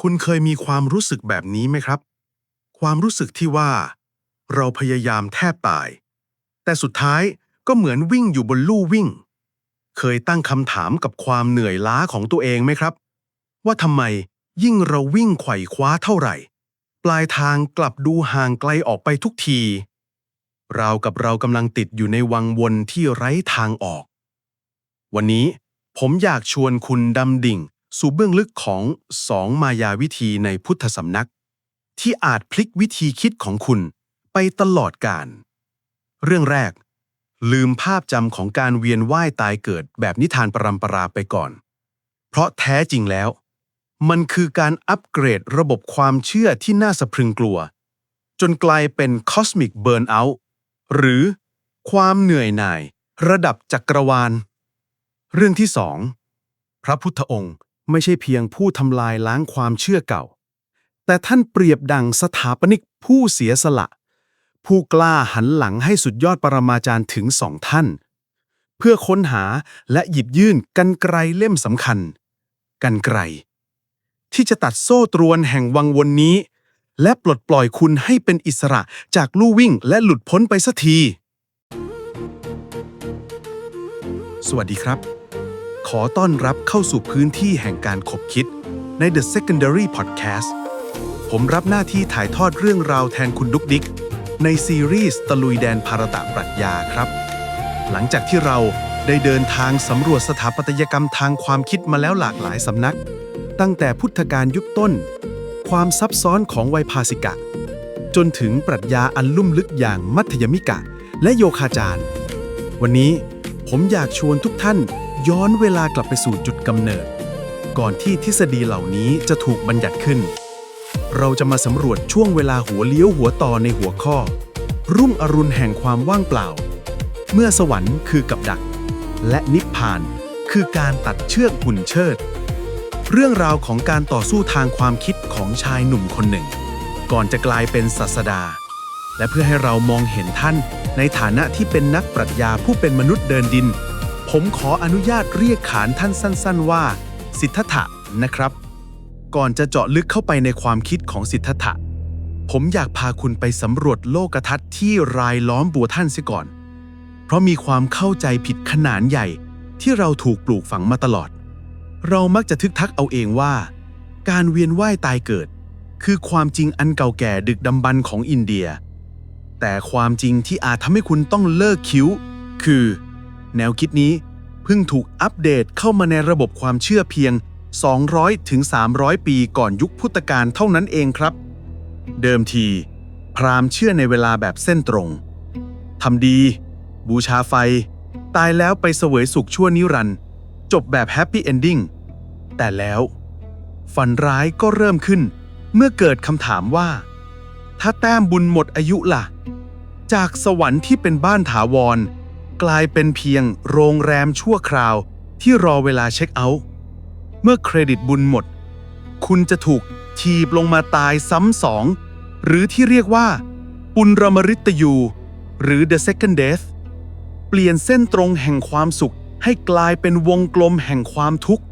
คุณเคยมีความรู้สึกแบบนี้ไหมครับ ความรู้สึกที่ว่า เราพยายามแทบตาย แต่สุดท้ายก็เหมือนวิ่งอยู่บนลู่วิ่ง เคยตั้งคำถามกับความเหนื่อยล้าของตัวเองไหมครับ ว่าทำไมยิ่งเราวิ่งไขว่คว้าเท่าไหร่ ปลายทางกลับดูห่างไกลออกไปทุกทีราวกับเรากำลังติดอยู่ในวังวนที่ไร้ทางออก วันนี้ผมอยากชวนคุณดำดิ่ง สู่เบื้องลึกของสองมายาวิธีในพุทธสำนัก ที่อาจพลิกวิธีคิดของคุณไปตลอดกาลเรื่องแรก ลืมภาพจำของการเวียนว่ายตายเกิดแบบนิทานปรำปราไปก่อน เพราะแท้จริงแล้ว มันคือการอัปเกรดระบบความเชื่อที่น่าสะพรึงกลัว จนกลายเป็น Cosmic Burnout หรือความเหนื่อยหน่าย ระดับจักรวาล เรื่องที่สองพระพุทธองค์ ไม่ใช่เพียงผู้ทำลายล้างความเชื่อเก่า แต่ท่านเปรียบดังสถาปนิกผู้เสียสละ ผู้กล้าหันหลังให้สุดยอดปรมาจารย์ถึงสองท่าน เพื่อค้นหาและหยิบยื่นกันไกรเล่มสำคัญ กันไกรที่จะตัดโซ่ตรวนแห่งวังวนนี้ และปลดปล่อยคุณให้เป็นอิสระจากลู่วิ่งและหลุดพ้นไปสักทีสวัสดีครับ ขอต้อนรับเข้าสู่พื้นที่แห่งการขบคิดใน The Secondary Podcast ผมรับหน้าที่ถ่ายทอดเรื่องราวแทนคุณดุกดิก ในซีรีส์ตะลุยแดนภารตะปรัชญาครับ หลังจากที่เราได้เดินทางสำรวจสถาปัตยกรรมทางความคิดมาแล้วหลากหลายสำนัก ตั้งแต่พุทธกาลยุคต้น ความซับซ้อนของไวยภาสิกะ จนถึงปรัชญาอันลุ่มลึกอย่างมัธยมิกะ และโยคาจารย์ วันนี้ผมอยากชวนทุกท่าน ย้อนเวลากลับไปสู่จุดกำเนิด ก่อนที่ทฤษฎีเหล่านี้จะถูกบัญญัติขึ้น เราจะมาสำรวจช่วงเวลาหัวเลี้ยวหัวต่อในหัวข้อ รุ่งอรุณแห่งความว่างเปล่า เมื่อสวรรค์คือกับดัก และนิพพานคือการตัดเชือกหุ่นเชิด เรื่องราวของการต่อสู้ทางความคิดของชายหนุ่มคนหนึ่ง ก่อนจะกลายเป็นศาสดา และเพื่อให้เรามองเห็นท่านในฐานะที่เป็นนักปรัชญาผู้เป็นมนุษย์เดินดิน ผมขออนุญาตเรียกขานท่านสั้น ๆ ว่า สิทธัตถะนะครับ ก่อนจะเจาะลึกเข้าไปในความคิดของสิทธัตถะ ผมอยากพาคุณไปสำรวจโลกทัศน์ที่รายล้อมบัวท่านเสียก่อน เพราะมีความเข้าใจผิดขนาดใหญ่ที่เราถูกปลูกฝังมาตลอด เรามักจะทึกทักเอาเองว่า การเวียนว่ายตายเกิด คือความจริงอันเก่าแก่ดึกดำบรรพ์ของอินเดีย แต่ความจริงที่อาจทำให้คุณต้องเลิกคิ้ว คือ แนวคิดนี้เพิ่งถูกอัปเดตเข้ามาในระบบความเชื่อเพียง 200 ถึง 300 ปีก่อนยุคพุทธกาลเท่านั้นเองครับ เดิมที พราหมณ์เชื่อในเวลาแบบเส้นตรงทำดี บูชาไฟ ตายแล้วไปเสวยสุขชั่วนิรันดร์จบแบบแฮปปี้เอนดิ้งแต่แล้ว ฝันร้ายก็เริ่มขึ้น เมื่อเกิดคำถามว่า ถ้าแต้มบุญหมดอายุล่ะ จากสวรรค์ที่เป็นบ้านถาวร กลายเป็นเพียงโรงแรมชั่วคราวที่รอเวลาเช็คเอาท์เมื่อเครดิตบุญหมด คุณจะถูกทีบลงมาตายซ้ำสอง หรือที่เรียกว่า ปุณรมริตยู หรือ the second death เปลี่ยนเส้นตรงแห่งความสุขให้กลายเป็นวงกลมแห่งความทุกข์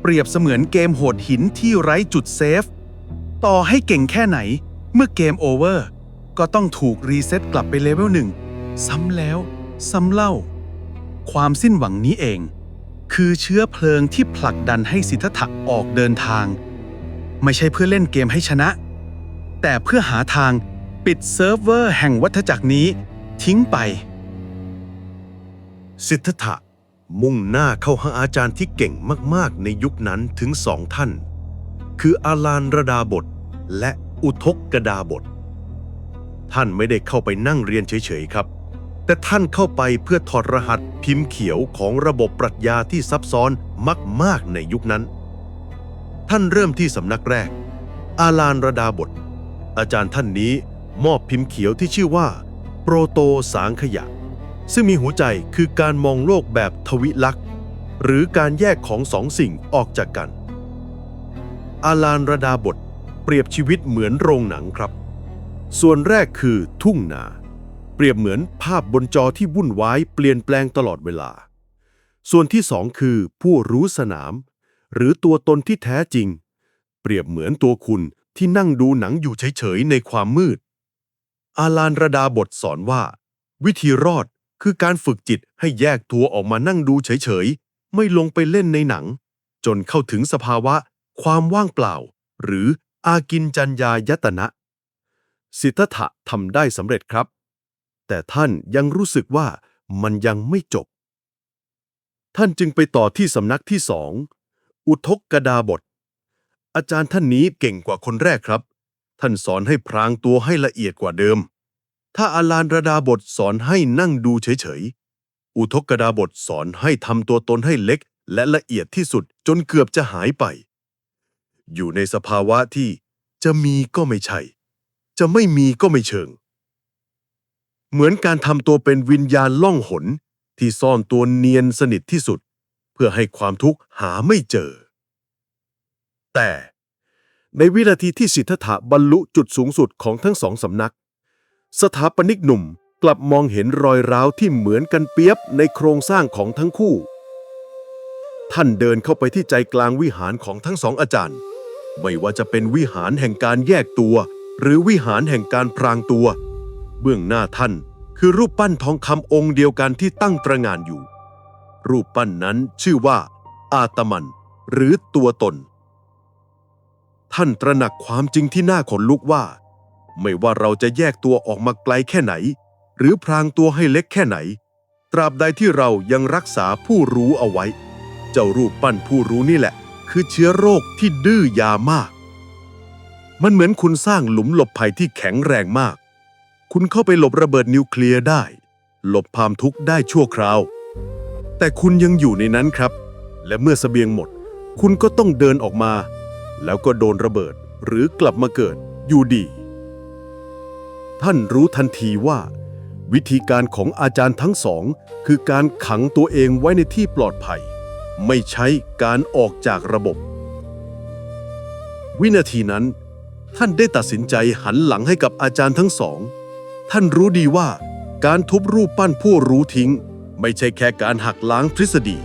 เปรียบเสมือนเกมโหดหินที่ไร้จุดเซฟ ต่อให้เก่งแค่ไหน เมื่อเกมโอเวอร์ ก็ต้องถูกรีเซ็ตกลับไปเลเวลหนึ่งซ้ำแล้ว ซ้ำเล่า ความสิ้นหวังนี้เอง คือเชื้อเพลิงที่ผลักดันให้สิทธัตถะออกเดินทาง ไม่ใช่เพื่อเล่นเกมให้ชนะ แต่เพื่อหาทางปิดเซิร์ฟเวอร์แห่งวัฏจักรนี้ทิ้งไป สิทธัตถะมุ่งหน้าเข้าหาอาจารย์ที่เก่งมาก ๆ ในยุคนั้นถึงสองท่าน คืออาลานระดาบท และอุทกกดาบท ท่านไม่ได้เข้าไปนั่งเรียนเฉย ๆ ครับ แต่ท่านเข้าไปเพื่อถอดรหัสพิมพ์เขียวของระบบปรัชญาที่ซับซ้อนมาก ๆ ในยุคนั้น ท่านเริ่มที่สำนักแรก อาลานระดาบท อาจารย์ท่านนี้มอบพิมพ์เขียวที่ชื่อว่า โปรโตสางขยะ ซึ่งมีหัวใจคือการมองโลกแบบทวิลักษ์หรือการแยกของสองสิ่งออกจากกัน อาลานระดาบท เปรียบชีวิตเหมือนโรงหนังครับ ส่วนแรกคือทุ่งนา เปรียบเหมือนภาพบนจอที่วุ่นวายเปลี่ยนแปลงตลอดเวลา ส่วนที่สองคือผู้รู้สนาม หรือตัวตนที่แท้จริง เปรียบเหมือนตัวคุณที่นั่งดูหนังอยู่เฉยๆในความมืด อาลานระดาบทสอนว่า วิธีรอดคือการฝึกจิตให้แยกตัวออกมานั่งดูเฉยๆ ไม่ลงไปเล่นในหนัง จนเข้าถึงสภาวะ ความว่างเปล่า หรืออากินจัญญายตนะ สิทธะทำได้สำเร็จครับ แต่ท่านยังรู้สึกว่ามันยังไม่จบ ท่านจึงไปต่อที่สำนักที่สอง อุทกกดาบท อาจารย์ท่านนี้เก่งกว่าคนแรกครับ ท่านสอนให้พรางตัวให้ละเอียดกว่าเดิม ถ้าอาลานระดาบทสอนให้นั่งดูเฉยๆ อุทกกดาบทสอนให้ทำตัวตนให้เล็ก และละเอียดที่สุดจนเกือบจะหายไป อยู่ในสภาวะที่จะมีก็ไม่ใช่ จะไม่มีก็ไม่เชิง เหมือนการทำตัวเป็นวิญญาณล่องหนที่ซ่อนตัวเนียนสนิทที่สุด เพื่อให้ความทุกข์หาไม่เจอ แต่ในวินาทีที่สิทธัตถะบรรลุจุดสูงสุดของทั้งสองสำนัก สถาปนิกหนุ่มกลับมองเห็นรอยร้าวที่เหมือนกันเปียบในโครงสร้างของทั้งคู่ ท่านเดินเข้าไปที่ใจกลางวิหารของทั้งสองอาจารย์ ไม่ว่าจะเป็นวิหารแห่งการแยกตัว หรือวิหารแห่งการพรางตัว เบื้องหน้าท่าน คือรูปปั้นทองคำองค์เดียวกันที่ตั้งตระงานอยู่ รูปปั้นนั้นชื่อว่า อาตมัน หรือตัวตน ท่านตระหนักความจริงที่น่าขนลุกว่า ไม่ว่าเราจะแยกตัวออกมาไกลแค่ไหน หรือพรางตัวให้เล็กแค่ไหน ตราบใดที่เรายังรักษาผู้รู้เอาไว้ เจ้ารูปปั้นผู้รู้นี่แหละ คือเชื้อโรคที่ดื้อยามากมันเหมือนคุณสร้างหลุมหลบภัยที่แข็งแรงมาก คุณเข้าไปหลบระเบิดนิวเคลียร์ได้ หลบความทุกข์ได้ชั่วคราว แต่คุณยังอยู่ในนั้นครับ และเมื่อเสบียงหมด คุณก็ต้องเดินออกมา แล้วก็โดนระเบิดหรือกลับมาเกิดอยู่ดี ท่านรู้ทันทีว่า วิธีการของอาจารย์ทั้งสอง คือการขังตัวเองไว้ในที่ปลอดภัย ไม่ใช่การออกจากระบบ วินาทีนั้น ท่านได้ตัดสินใจหันหลังให้กับอาจารย์ทั้งสอง ท่านรู้ดีว่า การทุบรูปปั้นผู้รู้ทิ้ง ไม่ใช่แค่การหักล้างทฤษฎี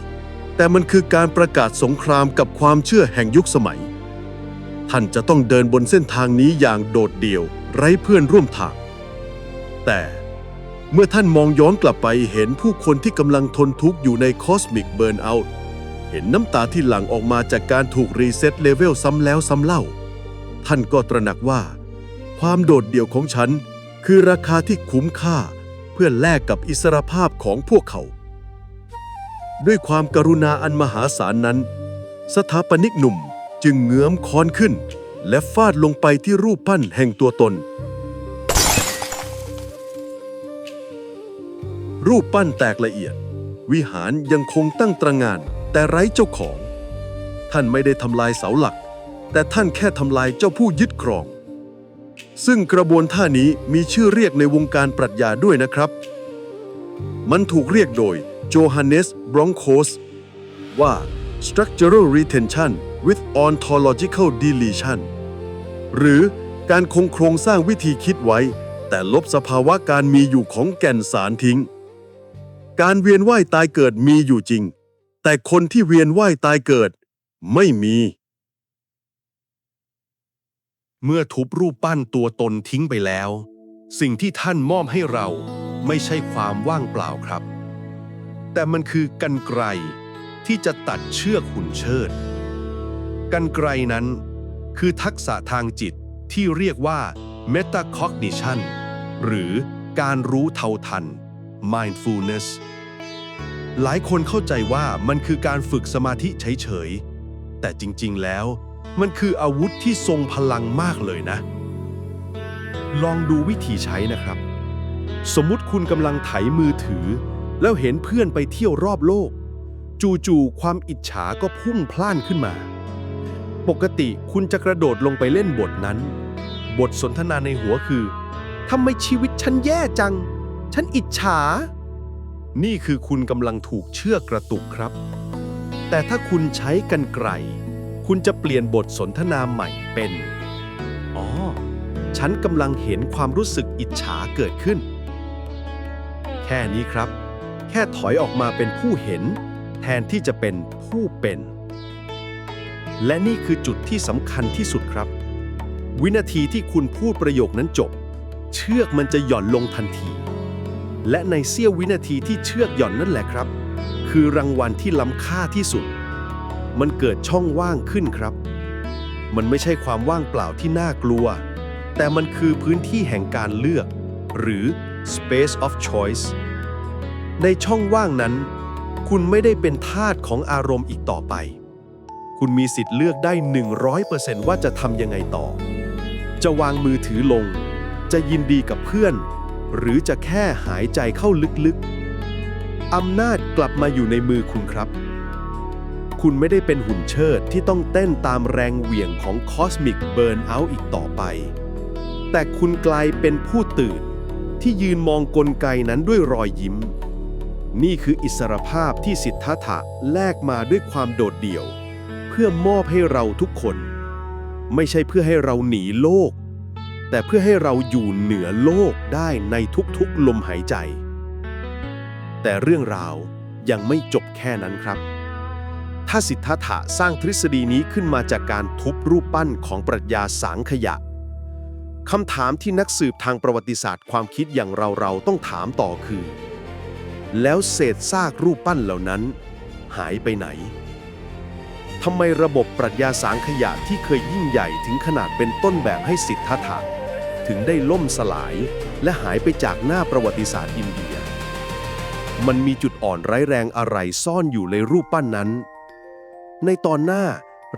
แต่มันคือการประกาศสงครามกับความเชื่อแห่งยุคสมัย ท่านจะต้องเดินบนเส้นทางนี้อย่างโดดเดี่ยว ไร้เพื่อนร่วมทาง แต่เมื่อท่านมองย้อนกลับไปเห็นผู้คนที่กำลังทนทุกข์อยู่ในคอสมิกเบิร์นเอาท์เห็นน้ำตาที่หลั่งออกมาจากการถูกรีเซ็ตเลเวลซ้ำแล้วซ้ำเล่า ท่านก็ตระหนักว่า ความโดดเดี่ยวของฉัน คือราคาที่คุ้มค่าเพื่อแลกกับอิสรภาพของพวกเขา ด้วยความกรุณาอันมหาศาลนั้น สถาปนิกหนุ่มจึงเงื้อมค้อนขึ้น และฟาดลงไปที่รูปปั้นแห่งตัวตน รูปปั้นแตกละเอียด วิหารยังคงตั้งตระงานแต่ไร้เจ้าของ ท่านไม่ได้ทำลายเสาหลัก แต่ท่านแค่ทำลายเจ้าผู้ยึดครอง ซึ่งกระบวนท่านี้มีชื่อเรียกในวงการปรัชญาด้วยนะครับ มันถูกเรียกโดยโจฮันเนสบรองโคสว่า structural retention with ontological deletion หรือการคงโครงสร้างวิธีคิดไว้ แต่ลบสภาวะการมีอยู่ของแก่นสารทิ้ง การเวียนว่ายตายเกิดมีอยู่จริง แต่คนที่เวียนว่ายตายเกิดไม่มี เมื่อทุบรูปปั้นตัวตนทิ้งไปแล้ว สิ่งที่ท่านมอบให้เราไม่ใช่ความว่างเปล่าครับ แต่มันคือกันไกรที่จะตัดเชือกหุ่นเชิด กันไกรนั้น คือทักษะทางจิตที่เรียกว่า metacognition หรือการรู้เท่าทัน mindfulness หลายคนเข้าใจว่ามันคือการฝึกสมาธิเฉยๆ แต่จริงๆแล้ว มันคืออาวุธที่ทรงพลังมากเลยนะ ลองดูวิธีใช้นะครับ สมมุติคุณกำลังไถมือถือ แล้วเห็นเพื่อนไปเที่ยวรอบโลก จู่ๆความอิจฉาก็พุ่งพล่านขึ้นมา ปกติคุณจะกระโดดลงไปเล่นบทนั้น บทสนทนาในหัวคือทำไมชีวิตฉันแย่จัง ฉันอิจฉา นี่คือคุณกำลังถูกเชือกกระตุกครับ แต่ถ้าคุณใช้กันไกล คุณจะเปลี่ยนบทสนทนาใหม่เป็น อ๋อ ฉันกำลังเห็นความรู้สึกอิจฉาเกิดขึ้น แค่นี้ครับ แค่ถอยออกมาเป็นผู้เห็น แทนที่จะเป็นผู้เป็น และนี่คือจุดที่สำคัญที่สุดครับ วินาทีที่คุณพูดประโยคนั้นจบ เชือกมันจะหย่อนลงทันที และในเสี้ยววินาทีที่เชือกหย่อนนั่นแหละครับ คือรางวัลที่ล้ำค่าที่สุด มันเกิดช่องว่างขึ้นครับ มันไม่ใช่ความว่างเปล่าที่น่ากลัว แต่มันคือพื้นที่แห่งการเลือก หรือ space of choice ในช่องว่างนั้น คุณไม่ได้เป็นทาสของอารมณ์อีกต่อไป คุณมีสิทธิ์เลือกได้ 100%ว่าจะทำยังไงต่อ จะวางมือถือลง จะยินดีกับเพื่อน หรือจะแค่หายใจเข้าลึกๆอำนาจกลับมาอยู่ในมือคุณครับ คุณไม่ได้เป็นหุ่นเชิดที่ต้องเต้นตามแรงเหวี่ยงของคอสมิกเบิร์นเอาอีกต่อไป แต่คุณกลายเป็นผู้ตื่น ที่ยืนมองกลไกนั้นด้วยรอยยิ้ม นี่คืออิสรภาพที่สิทธัตถะแลกมาด้วยความโดดเดี่ยว เพื่อมอบให้เราทุกคน ไม่ใช่เพื่อให้เราหนีโลก แต่เพื่อให้เราอยู่เหนือโลกได้ในทุกๆลมหายใจ แต่เรื่องราวยังไม่จบแค่นั้นครับ ถ้าสิทธัตถะสร้างทฤษฎีนี้ขึ้นมาจากการทุบรูปปั้นของปรัชญาสังขยะคำถามที่นักสืบทางประวัติศาสตร์ความคิดอย่างเราๆต้องถามต่อคือ แล้วเศษซากรูปปั้นเหล่านั้น หายไปไหนทำไมระบบปรัชญาสังขยะที่เคยยิ่งใหญ่ถึงขนาดเป็นต้นแบบให้สิทธัตถะถึงได้ล่มสลายและหายไปจากหน้าประวัติศาสตร์อินเดีย มันมีจุดอ่อนร้ายแรงอะไรซ่อนอยู่ในรูปปั้นนั้น ในตอนหน้า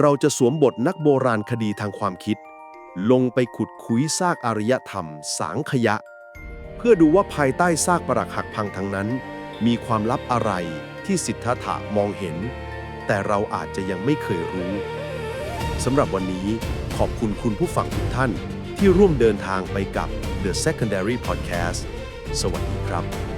เราจะสวมบทนักโบราณคดีทางความคิด ลงไปขุดคุยซากอารยธรรมสังขยะ เพื่อดูว่าภายใต้ซากปรักหักพังทั้งนั้น มีความลับอะไรที่สิทธัตถะมองเห็น แต่เราอาจจะยังไม่เคยรู้สำหรับวันนี้ขอบคุณคุณผู้ฟังทุกท่านที่ร่วมเดินทางไปกับ The Secondary Podcast สวัสดีครับ